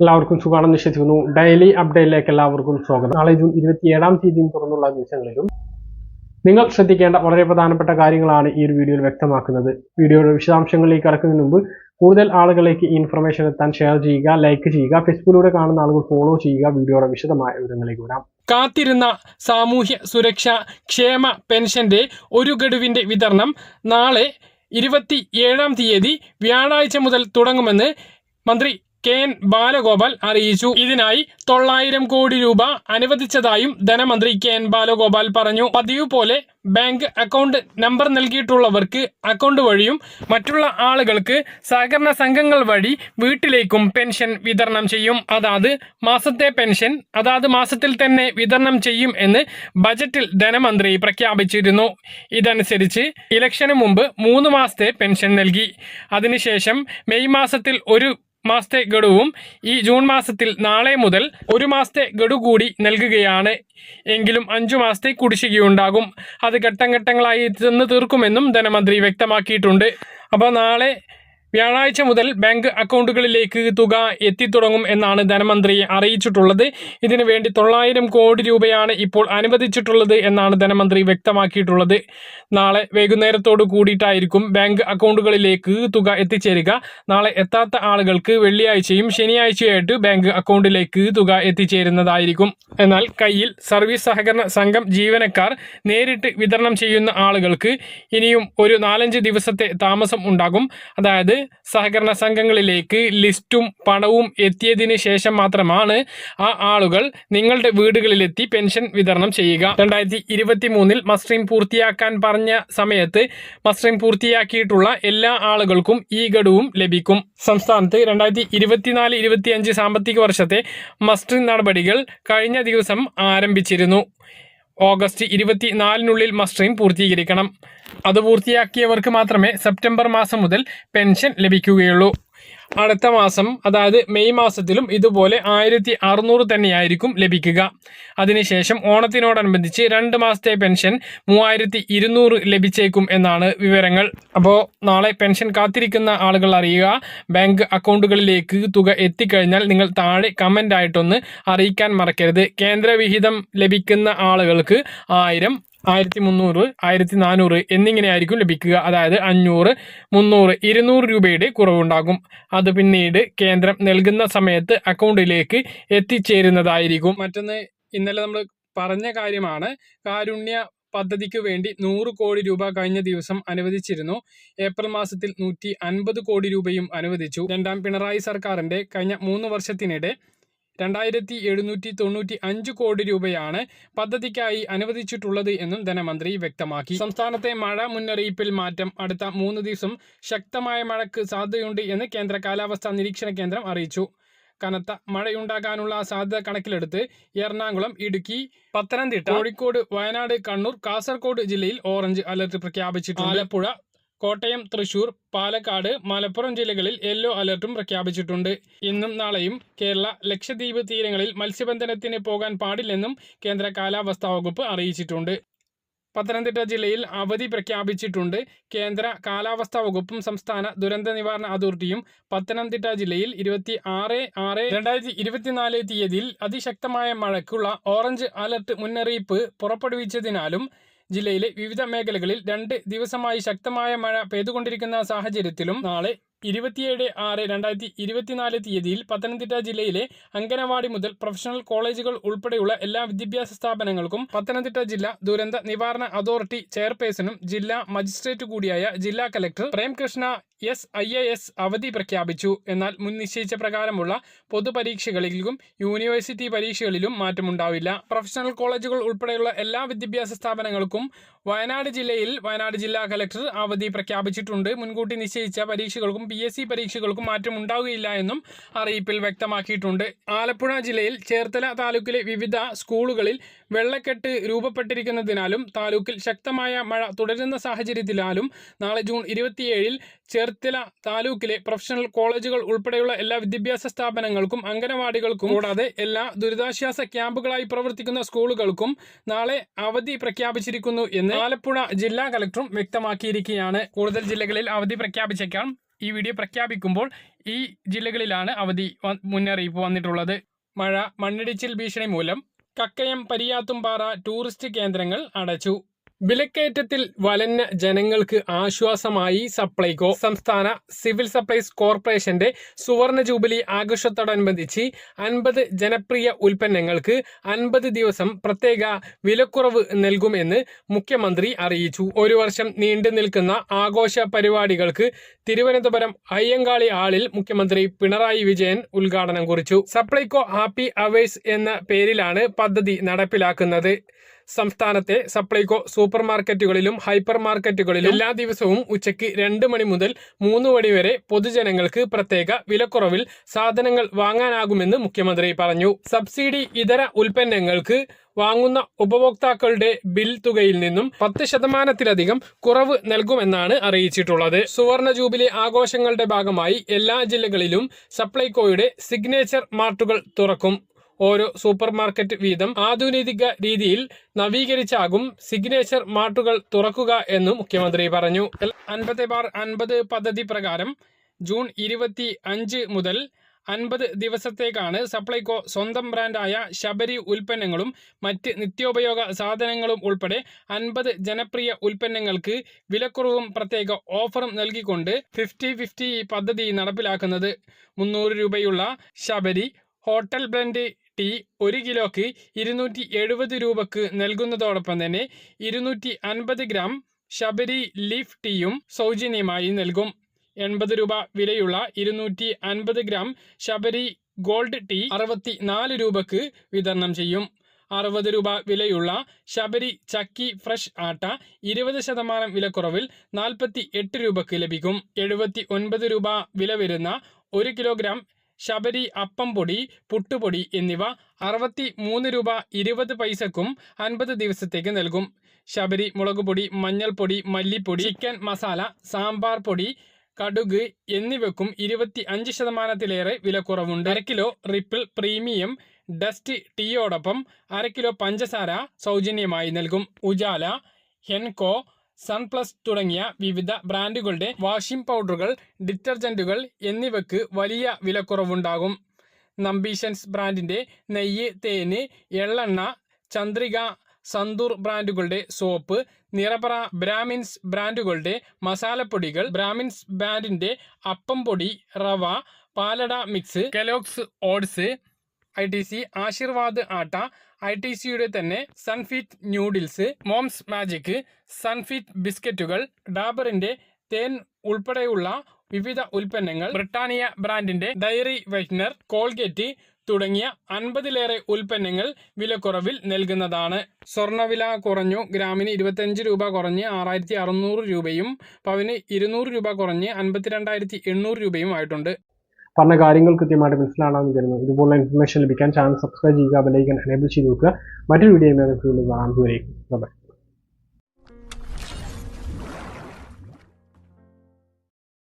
എല്ലാവർക്കും സുഖമാണെന്ന് വിശ്വസിക്കുന്നു. ഡെയിലി അപ്ഡേറ്റിലേക്ക് എല്ലാവർക്കും സ്വാഗതം. നാളെ ജൂൺ ഇരുപത്തിയേഴാം തീയതിയും തുറന്നുള്ള ദിവസങ്ങളിലും നിങ്ങൾ ശ്രദ്ധിക്കേണ്ട വളരെ പ്രധാനപ്പെട്ട കാര്യങ്ങളാണ് ഈ ഒരു വീഡിയോയിൽ വ്യക്തമാക്കുന്നത്. വീഡിയോയുടെ വിശദാംശങ്ങളിലേക്ക് കടക്കുന്നതിന് മുമ്പ് കൂടുതൽ ആളുകളിലേക്ക് ഇൻഫർമേഷൻ എത്താൻ ഷെയർ ചെയ്യുക ലൈക്ക് ചെയ്യുക ഫേസ്ബുക്കിലൂടെ കാണുന്ന ആളുകൾ ഫോളോ ചെയ്യുക വീഡിയോയുടെ വിശദമായ വിവരങ്ങളിലേക്ക് വരാം. കാത്തിരുന്ന സാമൂഹ്യ സുരക്ഷ ക്ഷേമ പെൻഷന്റെ ഒരു ഗഡുവിന്റെ വിതരണം നാളെ ഇരുപത്തി ഏഴാം തീയതി വ്യാഴാഴ്ച മുതൽ തുടങ്ങുമെന്ന് മന്ത്രി കെ എൻ ബാലഗോപാൽ അറിയിച്ചു. ഇതിനായി തൊള്ളായിരം കോടി രൂപ അനുവദിച്ചതായും ധനമന്ത്രി കെ എൻ ബാലഗോപാൽ പറഞ്ഞു. പതിവ് പോലെ ബാങ്ക് അക്കൗണ്ട് നമ്പർ നൽകിയിട്ടുള്ളവർക്ക് അക്കൗണ്ട് വഴിയും മറ്റുള്ള ആളുകൾക്ക് സഹകരണ സംഘങ്ങൾ വഴി വീട്ടിലേക്കും പെൻഷൻ വിതരണം ചെയ്യും. അതാത് മാസത്തെ പെൻഷൻ അതാത് മാസത്തിൽ തന്നെ വിതരണം ചെയ്യും എന്ന് ബജറ്റിൽ ധനമന്ത്രി പ്രഖ്യാപിച്ചിരുന്നു. ഇതനുസരിച്ച് ഇലക്ഷന് മുമ്പ് മൂന്ന് മാസത്തെ പെൻഷൻ നൽകി. അതിനുശേഷം മെയ് മാസത്തിൽ ഒരു മാസത്തെ ഗഡുവും ഈ ജൂൺ മാസത്തിൽ നാളെ മുതൽ ഒരു മാസത്തെ ഗഡു കൂടി നൽകുകയാണ്. എങ്കിലും അഞ്ചു മാസത്തെ കുടിശ്ശികയുണ്ടാകും. അത് ഘട്ടം ഘട്ടങ്ങളായി ചെന്ന് തീർക്കുമെന്നും ധനമന്ത്രി വ്യക്തമാക്കിയിട്ടുണ്ട്. അപ്പോൾ നാളെ വ്യാഴാഴ്ച മുതൽ ബാങ്ക് അക്കൗണ്ടുകളിലേക്ക് തുക എത്തിത്തുടങ്ങും എന്നാണ് ധനമന്ത്രി അറിയിച്ചിട്ടുള്ളത്. ഇതിനു വേണ്ടി തൊള്ളായിരം കോടി രൂപയാണ് ഇപ്പോൾ അനുവദിച്ചിട്ടുള്ളത് എന്നാണ് ധനമന്ത്രി വ്യക്തമാക്കിയിട്ടുള്ളത്. നാളെ വൈകുന്നേരത്തോട് കൂടിയിട്ടായിരിക്കും ബാങ്ക് അക്കൗണ്ടുകളിലേക്ക് തുക എത്തിച്ചേരുക. നാളെ എത്താത്ത ആളുകൾക്ക് വെള്ളിയാഴ്ചയും ശനിയാഴ്ചയായിട്ട് ബാങ്ക് അക്കൗണ്ടിലേക്ക് തുക എത്തിച്ചേരുന്നതായിരിക്കും. എന്നാൽ കയ്യിൽ സർവീസ് സഹകരണ സംഘം ജീവനക്കാർ നേരിട്ട് വിതരണം ചെയ്യുന്ന ആളുകൾക്ക് ഇനിയും ഒരു നാലഞ്ച് ദിവസത്തെ താമസം ഉണ്ടാകും. അതായത് സഹകരണ സംഘങ്ങളിലേക്ക് ലിസ്റ്റും പണവും എത്തിയതിനു ശേഷം മാത്രമാണ് ആ ആളുകൾ നിങ്ങളുടെ വീടുകളിലെത്തി പെൻഷൻ വിതരണം ചെയ്യുക. രണ്ടായിരത്തി ഇരുപത്തി മൂന്നിൽ മസ്ട്രീം പൂർത്തിയാക്കാൻ പറഞ്ഞ സമയത്ത് മസ്ട്രീം പൂർത്തിയാക്കിയിട്ടുള്ള എല്ലാ ആളുകൾക്കും ഈ ഗഡുവും ലഭിക്കും. സംസ്ഥാനത്ത് രണ്ടായിരത്തി ഇരുപത്തിനാല് ഇരുപത്തിയഞ്ച് സാമ്പത്തിക വർഷത്തെ മസ്ട്രീം നടപടികൾ കഴിഞ്ഞ ദിവസം ആരംഭിച്ചിരുന്നു. ഓഗസ്റ്റ് ഇരുപത്തിനാലിനുള്ളിൽ മസ്ട്രീം പൂർത്തീകരിക്കണം. അത് പൂർത്തിയാക്കിയവർക്ക് മാത്രമേ സെപ്റ്റംബർ മാസം മുതൽ പെൻഷൻ ലഭിക്കുകയുള്ളൂ. അടുത്ത മാസം അതായത് മെയ് മാസത്തിലും ഇതുപോലെ ആയിരത്തി അറുന്നൂറ് തന്നെയായിരിക്കും ലഭിക്കുക. അതിനുശേഷം ഓണത്തിനോടനുബന്ധിച്ച് രണ്ട് മാസത്തെ പെൻഷൻ മൂവായിരത്തി ഇരുന്നൂറ് ലഭിച്ചേക്കും എന്നാണ് വിവരങ്ങൾ. അപ്പോൾ നാളെ പെൻഷൻ കാത്തിരിക്കുന്ന ആളുകൾ അറിയുക. ബാങ്ക് അക്കൗണ്ടുകളിലേക്ക് തുക എത്തിക്കഴിഞ്ഞാൽ നിങ്ങൾ താഴെ കമന്റ് ആയിട്ടൊന്ന് അറിയിക്കാൻ മറക്കരുത്. കേന്ദ്രവിഹിതം ലഭിക്കുന്ന ആളുകൾക്ക് ആയിരം ആയിരത്തി മുന്നൂറ് ആയിരത്തി നാനൂറ് എന്നിങ്ങനെയായിരിക്കും ലഭിക്കുക. അതായത് അഞ്ഞൂറ് മുന്നൂറ് ഇരുന്നൂറ് രൂപയുടെ കുറവുണ്ടാകും. അത് പിന്നീട് കേന്ദ്രം നൽകുന്ന സമയത്ത് അക്കൗണ്ടിലേക്ക് എത്തിച്ചേരുന്നതായിരിക്കും. മറ്റൊന്ന് ഇന്നലെ നമ്മൾ പറഞ്ഞ കാര്യമാണ്. കാരുണ്യ പദ്ധതിക്ക് വേണ്ടി നൂറ് കോടി രൂപ കഴിഞ്ഞ ദിവസം അനുവദിച്ചിരുന്നു. ഏപ്രിൽ മാസത്തിൽ നൂറ്റി അൻപത് കോടി രൂപയും അനുവദിച്ചു. രണ്ടാം പിണറായി സർക്കാരിന്റെ കഴിഞ്ഞ മൂന്ന് വർഷത്തിനിടെ രണ്ടായിരത്തി എഴുന്നൂറ്റി തൊണ്ണൂറ്റി അഞ്ച് കോടി രൂപയാണ് പദ്ധതിക്കായി അനുവദിച്ചിട്ടുള്ളത് എന്നും ധനമന്ത്രി വ്യക്തമാക്കി. സംസ്ഥാനത്തെ മഴ മുന്നറിയിപ്പിൽ മാറ്റം അടുത്ത മൂന്ന് ദിവസം ശക്തമായ മഴയ്ക്ക് സാധ്യതയുണ്ട് എന്ന് കേന്ദ്ര കാലാവസ്ഥാ നിരീക്ഷണ കേന്ദ്രം അറിയിച്ചു. കനത്ത മഴയുണ്ടാകാനുള്ള സാധ്യത കണക്കിലെടുത്ത് എറണാകുളം ഇടുക്കി പത്തനംതിട്ട കോഴിക്കോട് വയനാട് കണ്ണൂർ കാസർഗോഡ് ജില്ലയിൽ ഓറഞ്ച് അലർട്ട് പ്രഖ്യാപിച്ചിട്ടുണ്ട്. ആലപ്പുഴ കോട്ടയം തൃശൂർ പാലക്കാട് മലപ്പുറം ജില്ലകളിൽ യെല്ലോ അലർട്ടും പ്രഖ്യാപിച്ചിട്ടുണ്ട്. ഇന്നും നാളെയും കേരള ലക്ഷദ്വീപ് തീരങ്ങളിൽ മത്സ്യബന്ധനത്തിന് പോകാൻ പാടില്ലെന്നും കേന്ദ്ര കാലാവസ്ഥാ വകുപ്പ് അറിയിച്ചിട്ടുണ്ട്. പത്തനംതിട്ട ജില്ലയിൽ അവധി പ്രഖ്യാപിച്ചിട്ടുണ്ട്. കേന്ദ്ര കാലാവസ്ഥാ വകുപ്പും സംസ്ഥാന ദുരന്ത നിവാരണ അതോറിറ്റിയും പത്തനംതിട്ട ജില്ലയിൽ ഇരുപത്തി ആറ് ആറ് രണ്ടായിരത്തി ഇരുപത്തിനാല് തീയതിയിൽ അതിശക്തമായ മഴയ്ക്കുള്ള ഓറഞ്ച് അലർട്ട് മുന്നറിയിപ്പ് പുറപ്പെടുവിച്ചതിനാലും ജില്ലയിലെ വിവിധ മേഖലകളിൽ രണ്ട് ദിവസമായി ശക്തമായ മഴ പെയ്തുകൊണ്ടിരിക്കുന്ന സാഹചര്യത്തിലും നാളെ ഇരുപത്തിയേഴ് ആറ് രണ്ടായിരത്തി ഇരുപത്തിനാല് തീയതിയിൽ പത്തനംതിട്ട ജില്ലയിലെ അംഗനവാടി മുതൽ പ്രൊഫഷണൽ കോളേജുകൾ ഉൾപ്പെടെയുള്ള എല്ലാ വിദ്യാഭ്യാസ സ്ഥാപനങ്ങൾക്കും പത്തനംതിട്ട ജില്ലാ ദുരന്ത നിവാരണ അതോറിറ്റി ചെയർപേഴ്സണും ജില്ലാ മജിസ്ട്രേറ്റ് കൂടിയായ ജില്ലാ collector Premkrishna S I A S അവധി പ്രഖ്യാപിച്ചു. എന്നാൽ മുൻ നിശ്ചയിച്ച പ്രകാരമുള്ള പൊതുപരീക്ഷകളിലും യൂണിവേഴ്സിറ്റി പരീക്ഷകളിലും മാറ്റമുണ്ടാവില്ല. പ്രൊഫഷണൽ കോളേജുകൾ ഉൾപ്പെടെയുള്ള എല്ലാ വിദ്യാഭ്യാസ സ്ഥാപനങ്ങൾക്കും വയനാട് ജില്ലയിൽ വയനാട് ജില്ലാ കലക്ടർ അവധി പ്രഖ്യാപിച്ചിട്ടുണ്ട്. മുൻകൂട്ടി നിശ്ചയിച്ച പരീക്ഷകൾക്കും പി എസ് സി പരീക്ഷകൾക്കും മാറ്റം ഉണ്ടാവുകയില്ല എന്നും അറിയിപ്പിൽ വ്യക്തമാക്കിയിട്ടുണ്ട്. ആലപ്പുഴ ജില്ലയിൽ ചേർത്തല താലൂക്കിലെ വിവിധ സ്കൂളുകളിൽ വെള്ളക്കെട്ട് രൂപപ്പെട്ടിരിക്കുന്നതിനാലും താലൂക്കിൽ ശക്തമായ മഴ തുടരുന്ന സാഹചര്യത്തിലാലും നാളെ ജൂൺ ഇരുപത്തിയേഴിൽ ചേർത്തല താലൂക്കിലെ പ്രൊഫഷണൽ കോളേജുകൾ ഉൾപ്പെടെയുള്ള എല്ലാ വിദ്യാഭ്യാസ സ്ഥാപനങ്ങൾക്കും അംഗനവാടികൾക്കും കൂടാതെ എല്ലാ ദുരിതാശ്വാസ ക്യാമ്പുകളായി പ്രവർത്തിക്കുന്ന സ്കൂളുകൾക്കും നാളെ അവധി പ്രഖ്യാപിച്ചിരിക്കുന്നു എന്ന് ആലപ്പുഴ ജില്ലാ കളക്ടറും വ്യക്തമാക്കിയിരിക്കുകയാണ്. കൂടുതൽ ജില്ലകളിൽ അവധി പ്രഖ്യാപിച്ചേക്കാം. ഈ വീഡിയോ പ്രഖ്യാപിക്കുമ്പോൾ ഈ ജില്ലകളിലാണ് അവധി മുന്നറിയിപ്പ് വന്നിട്ടുള്ളത്. മഴ മണ്ണിടിച്ചിൽ ഭീഷണി മൂലം കക്കയം പരിയാത്തുംപാറ ടൂറിസ്റ്റ് കേന്ദ്രങ്ങൾ അടച്ചു. വിലക്കയറ്റത്തിൽ വലഞ്ഞ ജനങ്ങൾക്ക് ആശ്വാസമായി സപ്ലൈകോ സംസ്ഥാന സിവിൽ സപ്ലൈസ് കോർപ്പറേഷന്റെ സുവർണ ജൂബിലി ആഘോഷത്തോടനുബന്ധിച്ച് അൻപത് ജനപ്രിയ ഉൽപ്പന്നങ്ങൾക്ക് അൻപത് ദിവസം പ്രത്യേക വിലക്കുറവ് നൽകുമെന്ന് മുഖ്യമന്ത്രി അറിയിച്ചു. ഒരു വർഷം നീണ്ടു നിൽക്കുന്ന ആഘോഷ പരിപാടികൾക്ക് തിരുവനന്തപുരം അയ്യങ്കാളി ആളിൽ മുഖ്യമന്ത്രി പിണറായി വിജയൻ ഉദ്ഘാടനം കുറിച്ചു. സപ്ലൈകോ ഹാപ്പി അവേഴ്സ് എന്ന പേരിലാണ് പദ്ധതി നടപ്പിലാക്കുന്നത്. സംസ്ഥാനത്തെ സപ്ലൈകോ സൂപ്പർ മാർക്കറ്റുകളിലും ഹൈപ്പർ മാർക്കറ്റുകളിലും എല്ലാ ദിവസവും ഉച്ചയ്ക്ക് രണ്ട് മണി മുതൽ മൂന്ന് മണി വരെ പൊതുജനങ്ങൾക്ക് പ്രത്യേക വിലക്കുറവിൽ സാധനങ്ങൾ വാങ്ങാനാകുമെന്ന് മുഖ്യമന്ത്രി പറഞ്ഞു. സബ്സിഡി ഇതര ഉൽപ്പന്നങ്ങൾക്ക് വാങ്ങുന്ന ഉപഭോക്താക്കളുടെ ബിൽ തുകയിൽ നിന്നും പത്ത് ശതമാനത്തിലധികം കുറവ് നൽകുമെന്നാണ് അറിയിച്ചിട്ടുള്ളത്. സുവർണ ജൂബിലി ആഘോഷങ്ങളുടെ ഭാഗമായി എല്ലാ ജില്ലകളിലും സപ്ലൈകോയുടെ സിഗ്നേച്ചർ മാർട്ടുകൾ തുറക്കും. ഓരോ സൂപ്പർ മാർക്കറ്റ് വീതം ആധുനിക രീതിയിൽ നവീകരിച്ചാകും സിഗ്നേച്ചർ മാർട്ടുകൾ തുറക്കുക എന്നും മുഖ്യമന്ത്രി പറഞ്ഞു. അൻപത് ബാർ അൻപത് പദ്ധതി പ്രകാരം ജൂൺ ഇരുപത്തി അഞ്ച് മുതൽ അൻപത് ദിവസത്തേക്കാണ് സപ്ലൈകോ സ്വന്തം ബ്രാൻഡായ ശബരി ഉൽപ്പന്നങ്ങളും മറ്റ് നിത്യോപയോഗ സാധനങ്ങളും ഉൾപ്പെടെ അൻപത് ജനപ്രിയ ഉൽപ്പന്നങ്ങൾക്ക് വിലക്കുറവും പ്രത്യേക ഓഫറും നൽകിക്കൊണ്ട് ഫിഫ്റ്റി ഫിഫ്റ്റി പദ്ധതി നടപ്പിലാക്കുന്നത്. മുന്നൂറ് രൂപയുള്ള ശബരി ഹോട്ടൽ ബ്ലെൻഡ് ടീ ഒരു കിലോക്ക് ഇരുന്നൂറ്റി എഴുപത് രൂപക്ക് നൽകുന്നതോടൊപ്പം തന്നെ ഇരുന്നൂറ്റി അൻപത് ഗ്രാം ശബരി ലീഫ് ടീയും സൗജന്യമായി നൽകും. എൺപത് രൂപ വിലയുള്ള ഇരുന്നൂറ്റി അൻപത് ഗ്രാം ശബരി ഗോൾഡ് ടീ അറുപത്തി നാല് രൂപക്ക് വിതരണം ചെയ്യും. അറുപത് രൂപ വിലയുള്ള ശബരി ചക്കി ഫ്രഷ് ആട്ട ഇരുപത് ശതമാനം വിലക്കുറവിൽ നാൽപ്പത്തി എട്ട് രൂപക്ക് ലഭിക്കും. എഴുപത്തി ഒൻപത് രൂപ വില വരുന്ന ഒരു കിലോഗ്രാം ശബരി അപ്പം പൊടി പുട്ടുപൊടി എന്നിവ അറുപത്തി മൂന്ന് രൂപ ഇരുപത് പൈസക്കും അൻപത് ദിവസത്തേക്ക് നൽകും. ശബരി മുളക് പൊടി മഞ്ഞൾപ്പൊടി മല്ലിപ്പൊടി ചിക്കൻ മസാല സാമ്പാർ പൊടി കടുക് എന്നിവയ്ക്കും ഇരുപത്തി അഞ്ച് ശതമാനത്തിലേറെ വിലക്കുറവുണ്ട്. അര കിലോ റിപ്പിൾ പ്രീമിയം ഡസ്റ്റ് ടീയോടൊപ്പം അര കിലോ പഞ്ചസാര സൗജന്യമായി നൽകും. ഉജാല ഹെൻകോ സൺപ്ലസ് തുടങ്ങിയ വിവിധ ബ്രാൻഡുകളുടെ വാഷിംഗ് പൗഡറുകൾ ഡിറ്റർജന്റുകൾ എന്നിവയ്ക്ക് വലിയ വിലക്കുറവുണ്ടാകും. നമ്പീഷൻസ് ബ്രാൻഡിന്റെ നെയ്യ് തേന് എള്ളെണ്ണ ചന്ദ്രിക സന്തൂർ ബ്രാൻഡുകളുടെ സോപ്പ് നിറപറ ബ്രാഹ്മിൻസ് ബ്രാൻഡുകളുടെ മസാലപ്പൊടികൾ ബ്രാഹ്മിൻസ് ബ്രാൻഡിന്റെ അപ്പം പൊടി റവ പാലട mix Kellogg's oats I T C Aashirvaad atta I T സിയുടെ തന്നെ Sunfeast noodles Mom's magic Sunfeast ബിസ്ക്കറ്റുകൾ ഡാബറിന്റെ തേൻ ഉൾപ്പെടെയുള്ള വിവിധ ഉൽപ്പന്നങ്ങൾ ബ്രിട്ടാനിയ ബ്രാൻഡിന്റെ ഡയറി വൈറ്റ്നർ കോൾഗേറ്റ് തുടങ്ങിയ അൻപതിലേറെ ഉൽപ്പന്നങ്ങൾ വിലക്കുറവിൽ നൽകുന്നതാണ്. സ്വർണവില കുറഞ്ഞു ഗ്രാമിന് ഇരുപത്തഞ്ച് രൂപ കുറഞ്ഞ് ആറായിരത്തി അറുന്നൂറ് രൂപയും പവന് ഇരുന്നൂറ് രൂപ കുറഞ്ഞ് അൻപത്തിരണ്ടായിരത്തി എണ്ണൂറ് രൂപയും ആയിട്ടുണ്ട്. പറഞ്ഞ കാര്യങ്ങൾ കൃത്യമായിട്ട് മനസ്സിലാണെന്ന് കരുതുന്നു. ഇതുപോലുള്ള ഇൻഫർമേഷൻ ലഭിക്കാൻ ചാനൽ സബ്സ്ക്രൈബ് ചെയ്യുക ബെലൈക്കൻ എനേബിൾ ചെയ്ത് നോക്കുക മറ്റൊരു വീഡിയോ കാണാൻ ദൂരേക്കും ബൈ